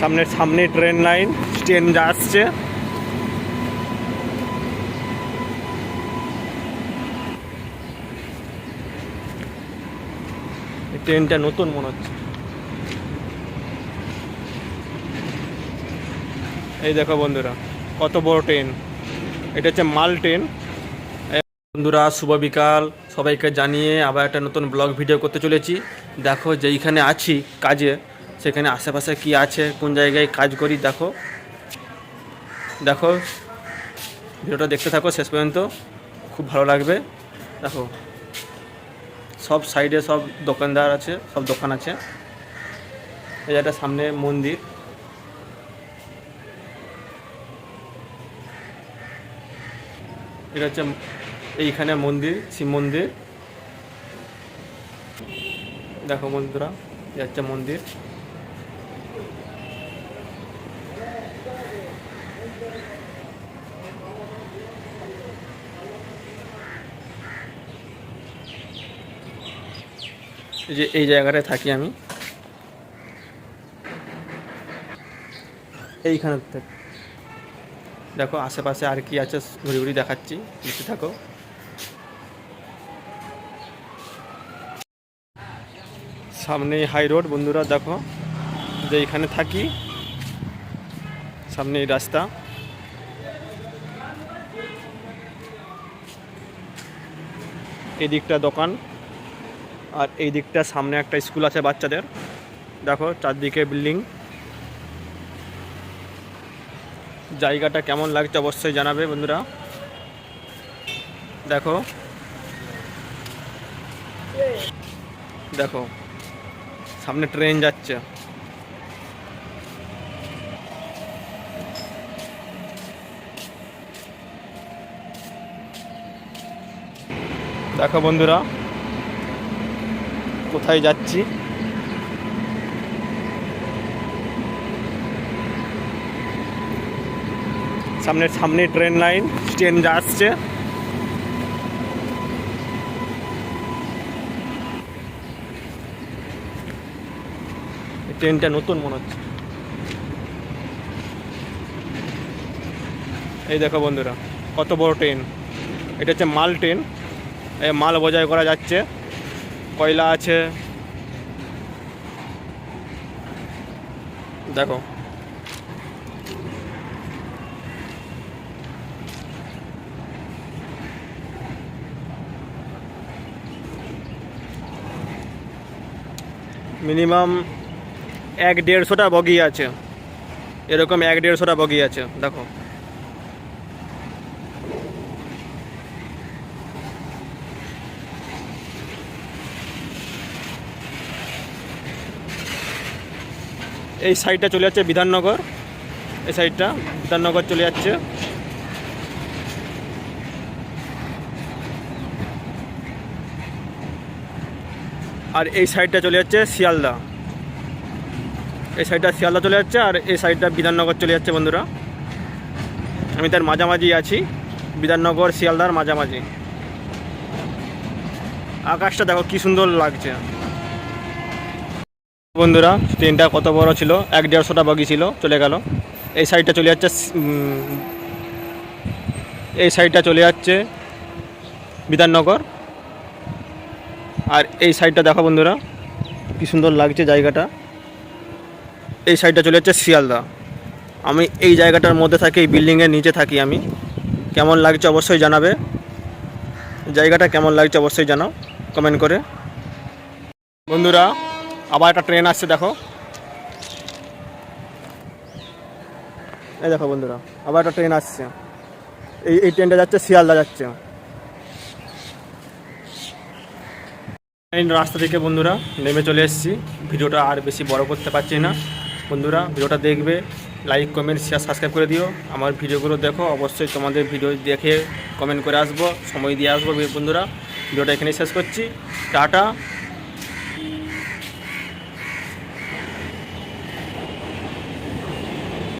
সামনে সামনে train line, train আসছে। ট্রেনটা নতুন মনে হচ্ছে। এই দেখো বন্ধুরা, কত বড় ট্রেন। এটা হচ্ছে মাল ট্রেন। বন্ধুরা, শুভ বিকাল। সবাইকে জানিয়ে আবার একটা নতুন ব্লগ ভিডিও করতে চলেছি। দেখো যেইখানে আছি, কাজে। সেখানে আশেপাশে কি আছে, কোন জায়গায় কাজ করি, দেখো। দেখো, ভিডিওটা দেখতে থাকো শেষ পর্যন্ত, খুব ভালো লাগবে। দেখো, সব সাইডে সব দোকানদার আছে, সব দোকান আছে। এই একটা সামনে মন্দির। এটা হচ্ছে এইখানে মন্দির, শিব মন্দির। দেখো বন্ধুরা হচ্ছে মন্দির। এই যে, এই জায়গাটায় থাকি আমি। এইখানে থাকি। দেখো, আশেপাশে আর কি আছে, ঘুরি ঘুরি দেখাচ্ছি। দেখতে থাকো। সামনে হাই রোড বন্ধুরা, দেখো। যে এখানে থাকি, সামনে এই রাস্তা। এদিকটা দোকান। আর এই দিকটা সামনে একটা স্কুল আছে বাচ্চাদের। দেখো, চারদিকে বিল্ডিং। জায়গাটা কেমন লাগছে অবশ্যই জানাবে বন্ধুরা। দেখো। দেখো, সামনে ট্রেন যাচ্ছে। দেখো বন্ধুরা। কোথায় যাচ্ছি? সামনে সামনে ট্রেন লাইন, ট্রেন আসছে। ট্রেনটা নতুন মনে হচ্ছে। এই দেখো বন্ধুরা, কত বড় ট্রেন। এটা হচ্ছে মাল ট্রেন। এই মাল বোঝাই করা যাচ্ছে। কয়লা আছে? দেখো। মিনিমাম এক দেড়শোটা বগি আছে। এরকম এক দেড়শোটা বগি আছে। দেখো। এই সাইডটা চলে যাচ্ছে বিধাননগর। এই সাইডটা বিধাননগর চলে যাচ্ছে। আর এই সাইডটা চলে যাচ্ছে শিয়ালদা। এই সাইডটা শিয়ালদা চলে যাচ্ছে আর এই সাইডটা বিধাননগর চলে যাচ্ছে বন্ধুরা। আমি তার মাঝামাঝি আছি, বিধাননগর, শিয়ালদার মাঝামাঝি। আকাশটা দেখো কি সুন্দর লাগছে। বন্ধুরা ট্রেনটা কত বড় ছিল? এক দেড়শোটা বগি ছিল, চলে গেল। এই সাইডটা চলে যাচ্ছে এই সাইডটা চলে যাচ্ছে বিধাননগর। আর এই সাইডটা দেখো বন্ধুরা, কি সুন্দর লাগছে জায়গাটা। এই সাইডটা চলে যাচ্ছে শিয়ালদা। আমি এই জায়গাটার মধ্যে থাকি, এই বিল্ডিংয়ের নিচে থাকি আমি। কেমন লাগছে অবশ্যই জানাবে। জায়গাটা কেমন লাগছে অবশ্যই জানাও কমেন্ট করে। বন্ধুরা আবার একটা ট্রেন আসছে, দেখো। এই দেখো বন্ধুরা, আবার একটা ট্রেন আসছে। এই এই ট্রেনটা যাচ্ছে, শিয়ালদা যাচ্ছে। রাস্তা থেকে বন্ধুরা নেমে চলে এসেছি। ভিডিওটা আর বেশি বড় করতে পারছি না। বন্ধুরা, ভিডিওটা দেখবে লাইক কমেন্ট শেয়ার সাবস্ক্রাইব করে দিও। আমার ভিডিওগুলো দেখো, অবশ্যই তোমাদের ভিডিও দেখে কমেন্ট করে আসব, সময় দিয়ে আসব বন্ধুরা। ভিডিওটা এখানেই শেষ করছি। টাটা।